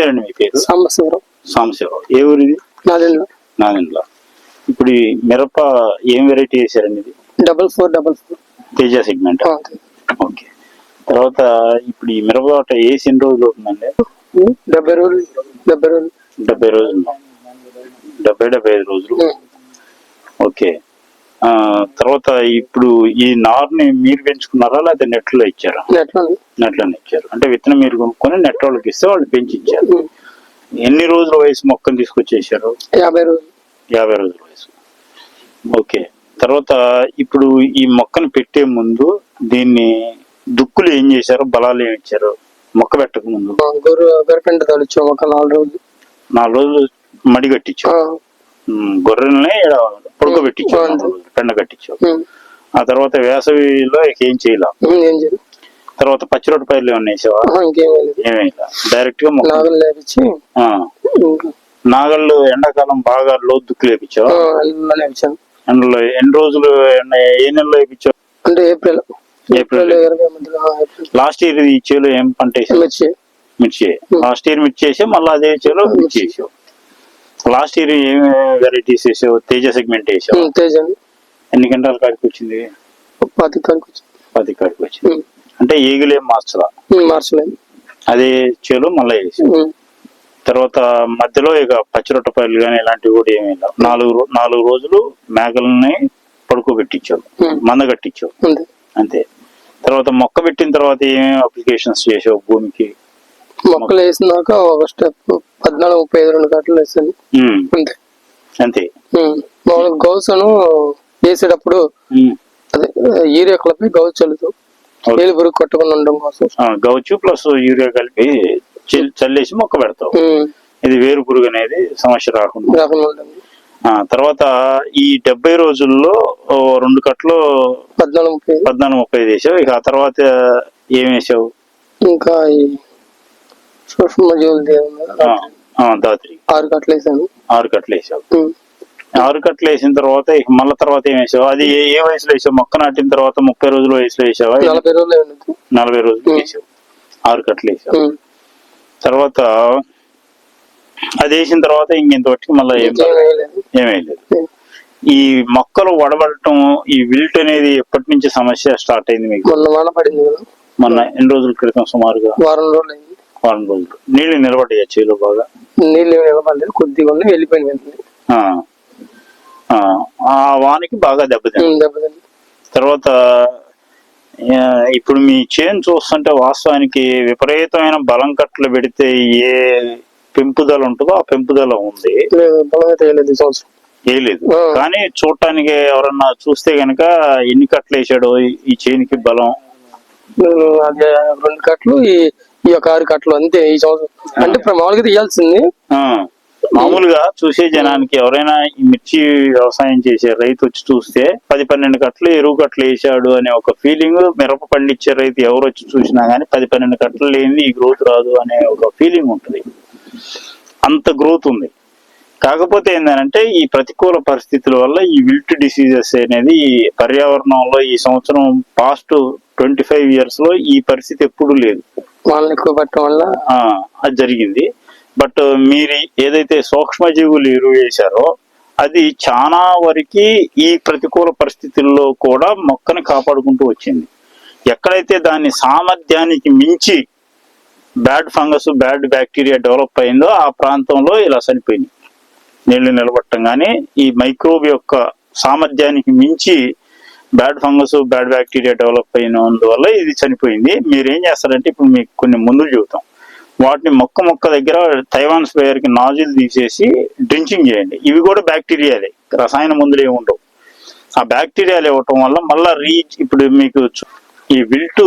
పేరండి మీ పేరు? సాంబశివరావు. సాంబశివరావు. ఏ ఊరిది? నాదెండ్ల నానిండ్ల ఇప్పుడు ఈ మిరప ఏం వెరైటీ వేసారండి ఇది? Double four double four. Teja segment. Okay. తర్వాత ఇప్పుడు ఈ మిరప తోట వేసి ఎన్ని రోజులు అవుతుందండి డెబ్బై రోజులు డెబ్బై రోజులు. డెబ్బై రోజులు. డెబ్బై డెబ్బై ఐదు రోజులు. ఓకే. తర్వాత ఇప్పుడు ఈ నార్ని మీరు పెంచుకున్నారా లేకపోతే నెట్లో ఇచ్చారా? ఎట్లా ఉంది? నెట్లోనే ఇచ్చారు. అంటే విత్తనం మీరు కొనుక్కొని నెట్ వాళ్ళకి ఇస్తే వాళ్ళు పెంచి ఇచ్చారు. ఎన్ని రోజుల వయసు మొక్కను తీసుకొచ్చేసారు? యాభై రోజులు. యాభై రోజుల వయసు. ఓకే. తర్వాత ఇప్పుడు ఈ మొక్కను పెట్టే ముందు దీన్ని దుక్కులు ఏం చేశారు? బలాలు ఏమి ఇచ్చారు? మొక్క పెట్టక ముందు. గొర్రెపెంట తొలిచాం ఒక నాలుగు రోజులు. నాలుగు రోజులు మడి ఉమ్, గొర్రెల్ని రోజులు, పెండ కట్టించావు ఉం. ఆ తర్వాత వేసవిలో ఇక ఏం చేయాల? తర్వాత పచ్చి రొట్టె పైర్లు ఏమన్నా వేసావా? డైరెక్ట్గా నాగళ్ళు ఎండాకాలం బాగా లో దుక్కులు వేపించావు? ఆ, అల్లం లేపించాను ఎండలో ఎన్ని రోజులు ఏ నెలలో వేపించావు? అంటే ఏప్రిల్. ఏప్రిల్. లాస్ట్ ఇయర్ ఈ చేలో ఏం పంట మిర్చి. మిర్చి. లాస్ట్ ఇయర్ మిర్చి వేసావు మళ్ళీ అదే చేలో మిర్చి. వేసావు. లాస్ట్ ఇయర్ ఏం వెరైటీస్ వేసావు? తేజ సెగ్మెంట్ వేసావు? తేజ. ఎన్ని గంటల కాడికి వచ్చింది? పాతి కాడికి వచ్చి పది కాడికి వచ్చింది. అంటే ఈగలేం మార్చలా? మార్చలేదు. అదే చేలో మళ్ళీ వేసావు. ఉం. తర్వాత మధ్యలో ఇక పచ్చిరొట్ట పైర్లు కానీ ఇలాంటివి కూడా ఏమీ లేవు. నాలుగు నాలుగు రోజులు మేకల్ని పడుకోబెట్టించావు. మంద కట్టించావు. అంతే. అంతే. తర్వాత మొక్క పెట్టిన తర్వాత ఏమేమి అప్లికేషన్స్ చేసావు భూమికి? మొక్కలు వేసినాక ఒక స్టెప్ పద్నాలుగు ముప్పై ఐదు రెండు గంటలు ఉమ్, అంతే. అంతే. మామూలుగా గౌసను వేసేటప్పుడు అదే ఈరియా కలిపి గౌస్ చల్లుతూ. ఏలు పురుగు కొట్టకుండా ఉండడం కోసం. గౌచు ప్లస్ యూరియా కలిపి చిల్- చల్లేసి మొక్క పెడతావు. ఉం. ఇది వేరు పురుగు అనేది సమస్య రాకుండా. తర్వాత ఈ డెబ్బై రోజుల్లో రెండు కట్లు పద్నాలుగు ముప్పై పద్నాలుగు ముప్పై వేసావు. ఇక ఆ తర్వాత ఏం వేసావు? ఇంకా సూక్ష్మ జీవులు దాత్రి ఆరు కట్టలు వేసాను. ఆరు కట్లు వేసావు. ఆరు కట్లు వేసిన తర్వాత ఇక మళ్ళీ తర్వాత ఏం వేసావు? అది ఏ ఏ వయసులో వేసావు? మొక్క నాటిన తర్వాత ముప్పై రోజుల వయసులో వేసావా? నలభై రోజులు నలభై రోజులు వేసావు. ఆరు కట్లు వేసావు. తర్వాత అది వేసిన తర్వాత ఇంకెంతవరకు మళ్ళీ ఏం ఇంకేం వేయలేదు. ఏమీ లేదు ఉం. ఈ మొక్కలు వడబడటం ఈ విల్ట్ అనేది ఎప్పటి నుంచి సమస్య స్టార్ట్ అయింది మీకు? మొన్న వాన పడింది కదా. మొన్న ఎన్ని రోజుల క్రితం సుమారుగా? వారం రోజులు రోజులు నీళ్ళు నిలబడ్డాయి చేలో బాగా? నీళ్ళు నిలబడలేదు కొద్దిగా ఉండి వెళ్ళిపోయింది వెంటనే. ఆ. వానికి బాగా దెబ్బతింది దెబ్బతింది తర్వాత ఇప్పుడు మీ చేను చూస్తుంటే వాస్తవానికి విపరీతమైన బలం కట్టలు పెడితే ఏ పెంపుదల ఉంటుందో ఆ పెంపుదల ఉంది. వేయలేదు. కానీ చూడటానికి ఎవరన్నా చూస్తే గనక ఎన్ని కట్టలు వేసాడో ఈ- చేనికి బలం? రెండు కట్టలు ఈ ఈ యొక్క ఆరు కట్టలు అంతే ఈ సంవత్సరం. అంటే మామూలుగా తీయాల్సింది. మామూలుగా చూసే జనానికి ఎవరైనా ఈ మిర్చి వ్యవసాయం చేసే రైతు వచ్చి చూస్తే పది పన్నెండు కట్టలు ఎరువు కట్టలు వేసాడు అనే ఒక ఫీలింగ్ మిరప పండించే రైతు ఎవరు వచ్చి చూసినా గానీ పది పన్నెండు కట్టలు లేని ఈ గ్రోత్ రాదు అనే ఒక ఫీలింగ్ ఉంటుంది. అంత గ్రోత్ ఉంది. కాకపోతే ఏంటంటే ఈ ప్రతికూల పరిస్థితుల వల్ల ఈ విల్ట్ డిసీజెస్ అనేది ఈ పర్యావరణంలో ఈ సంవత్సరం పాస్ట్ ట్వంటీ ఫైవ్ ఇయర్స్లో ఈ పరిస్థితి ఎప్పుడూ లేదు. వాళ్ళని ఎక్కువ పట్టడం వల్ల అది జరిగింది. బట్ మీరు ఏదైతే సూక్ష్మజీవులు ఎరువు వేశారో అది చాలా వరకు ఈ ప్రతికూల పరిస్థితుల్లో కూడా మొక్కని కాపాడుకుంటూ వచ్చింది. ఎక్కడైతే దాని సామర్థ్యానికి మించి bad fungus bad bacteria develop అయిందో ఆ ప్రాంతంలో ఇలా చనిపోయింది. నీళ్ళు నిలబట్టం కానీ ఈ మైక్రోబ్ యొక్క సామర్థ్యానికి మించి bad fungus bad bacteria develop అయినందువల్ల ఇది చనిపోయింది. మీరు ఏం చేస్తారంటే ఇప్పుడు మీకు కొన్ని మందులు చెబుతాం. వాటిని మొక్క మొక్క దగ్గర తైవాన్ స్ప్రేయర్కి నాజిల్ తీసేసి డ్రించింగ్ చేయండి. ఇవి కూడా బ్యాక్టీరియాలే. రసాయన మందులు ఏమి ఉండవు. ఆ బ్యాక్టీరియాలు ఇవ్వటం వల్ల మళ్ళీ రీచ్ ఇప్పుడు మీకు ఈ విల్టు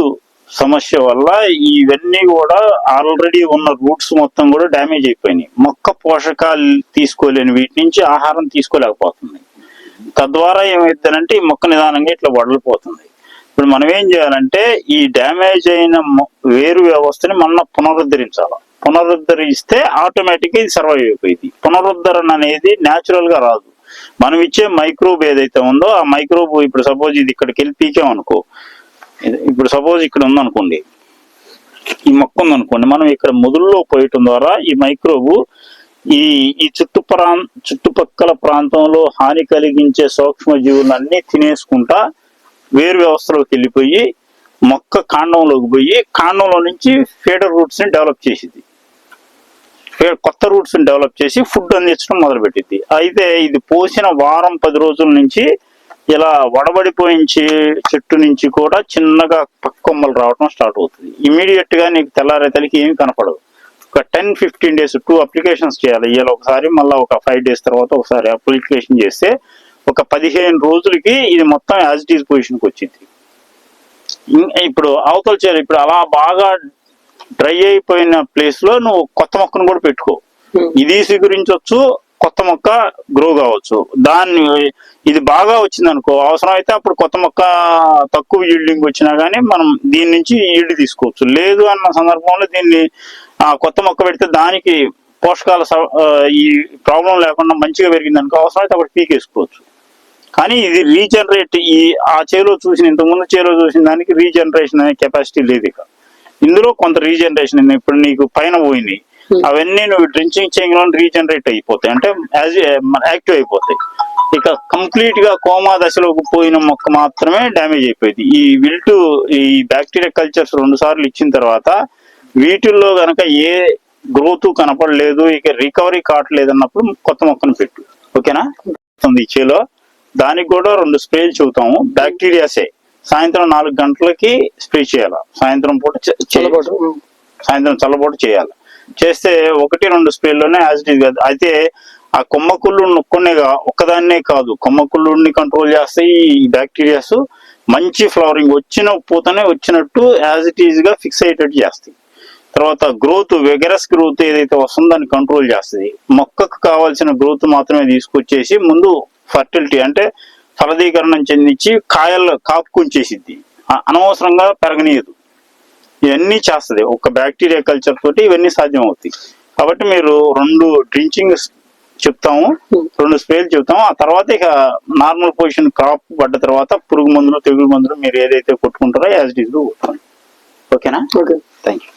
సమస్య వల్ల ఇవన్నీ కూడా ఆల్రెడీ ఉన్న రూట్స్ మొత్తం కూడా డ్యామేజ్ అయిపోయినాయి. మొక్క పోషకాలు తీసుకోలేని వీటి నుంచి ఆహారం తీసుకోలేకపోతుంది తద్వారా ఏమైతుందంటే ఈ మొక్క నిదానంగా ఇట్లా వడలిపోతుంది. ఇప్పుడు మనం ఏం చేయాలంటే ఈ డ్యామేజ్ అయిన వేరు వ్యవస్థని మనం పునరుద్ధరించాలి. పునరుద్ధరిస్తే ఆటోమేటిక్ ఇది సర్వైవ్ అయిపోయింది. పునరుద్ధరణ అనేది న్యాచురల్గా రాదు. మనం ఇచ్చే మైక్రోబ్ ఏదైతే ఉందో ఆ మైక్రోబ్ ఇప్పుడు సపోజ్ ఇది ఇక్కడికి వెళ్ళి పీకాం అనుకో ఇప్పుడు సపోజ్ ఇక్కడ ఉందనుకోండి ఈ మొక్క ఉందనుకోండి మనం ఇక్కడ మొదల్లో పోయటం ద్వారా ఈ మైక్రోబు ఈ ఈ చుట్టు ప్రాం చుట్టుపక్కల ప్రాంతంలో హాని కలిగించే సూక్ష్మ జీవులన్నీ తినేసుకుంటా వేరు వ్యవస్థలోకి వెళ్ళిపోయి మొక్క కాండంలోకి పోయి కాండంలో నుంచి ఫీడర్ రూట్స్ని డెవలప్ చేసింది కొత్త రూట్స్ని డెవలప్ చేసి ఫుడ్ అందించడం మొదలుపెట్టింది అయితే ఇది పోసిన వారం పది రోజుల నుంచి ఇలా వడబడిపోయించే చెట్టు నుంచి కూడా చిన్నగా పక్క కొమ్మలు రావడం స్టార్ట్ అవుతుంది. ఇమీడియట్గా నీకు తెల్లారే తలకి ఏమి కనపడదు ఒక ten fifteen days two applications చేయాలి. ఇవాళ ఒకసారి మళ్ళీ ఒక ఫైవ్ డేస్ తర్వాత ఒకసారి అప్లికేషన్ చేస్తే ఒక పదిహేను రోజులకి ఇది మొత్తం యాజ్ ఇట్ ఈజ్ పొజిషన్కి వచ్చింది. ఇప్పుడు అవతల చేయాలి ఇప్పుడు అలా బాగా డ్రై అయిపోయిన ప్లేస్లో నువ్వు కొత్త మొక్కను కూడా పెట్టుకో. ఇది స్వీకరించవచ్చు కొత్త మొక్క గ్రో కావచ్చు. దాన్ని ఇది బాగా వచ్చింది అనుకో అవసరం అయితే అప్పుడు కొత్త మొక్క తక్కువ ఈల్డింగ్ వచ్చినా కానీ మనం దీని నుంచి ఈల్డ్ తీసుకోవచ్చు. లేదు అన్న సందర్భంలో దీన్ని కొత్త మొక్క పెడితే దానికి పోషకాల స- ఈ ప్రాబ్లం లేకుండా మంచిగా పెరిగింది అనుకో అవసరం అయితే అప్పుడు పీకేసుకోవచ్చు. కానీ ఇది రీజనరేట్ ఈ ఆ చేలో చూసిన ఇంతకుముందు చేలో చూసిన దానికి రీజనరేషన్ అనే కెపాసిటీ లేదు ఇక. ఇందులో కొంత రీజనరేషన్ ఇప్పుడు నీకు పైన పోయినాయి. అవన్నీ నువ్వు డ్రించింగ్ చేయడంలో రీజనరేట్ అయిపోతాయి. అంటే యాజ్ యాక్టివ్ అయిపోతాయి. ఇక కంప్లీట్గా కోమా దశలోకి పోయిన మొక్క మాత్రమే డ్యామేజ్ అయిపోయింది. ఈ విల్టు ఈ బ్యాక్టీరియా కల్చర్స్ రెండు సార్లు ఇచ్చిన తర్వాత వీటిల్లో గనక ఏ గ్రోత్ కనపడలేదు ఇక రికవరీ కావట్లేదు అన్నప్పుడు కొత్త మొక్కను పెట్టు. ఓకేనా? చేలో దానికి కూడా రెండు స్ప్రేలు చెబుతాము బ్యాక్టీరియాసే. సాయంత్రం నాలుగు గంటలకి స్ప్రే చేయాలి? సాయంత్రం పూట. సాయంత్రం చల్లబోటు చేయాలి. చేస్తే ఒకటి రెండు స్ప్రేల్లోనే యాజ్ ఇట్ కాదు అయితే ఆ కొమ్మ కుళ్ళు నొక్కునేగా ఒక్కదాన్నే కాదు. కొమ్మ కుళ్ళుని కంట్రోల్ చేస్తాయి ఈ బ్యాక్టీరియాస్ మంచి ఫ్లవరింగ్ వచ్చిన పూతనే వచ్చినట్టు యాజ్ ఇట్ ఈజ్గా ఫిక్స్ అయ్యేటట్టు చేస్తాయి. తర్వాత గ్రోత్ వెగరస్ గ్రోత్ ఏదైతే వస్తుందో దాన్ని కంట్రోల్ చేస్తుంది మొక్కకు కావాల్సిన గ్రోత్ మాత్రమే తీసుకొచ్చేసి ముందు ఫర్టిలిటీ అంటే ఫలదీకరణం చెందించి కాయలు కాపుకుంచేసిద్ది అనవసరంగా పెరగనీయదు. ఇవన్నీ చేస్తుంది. ఒక బ్యాక్టీరియా కల్చర్ తోటి ఇవన్నీ సాధ్యం అవుతాయి కాబట్టి మీరు రెండు డ్రించింగ్ చెప్తాము రెండు స్ప్రేలు చెప్తాము. ఆ తర్వాత ఇక నార్మల్ పొజిషన్ క్రాప్ పడ్డ తర్వాత పురుగు మందులు తెగులు మందులు మీరు ఏదైతే కొట్టుకుంటారో యాజ్ ఇట్ ఈస్ ఓకేనా? ఓకే. Thank you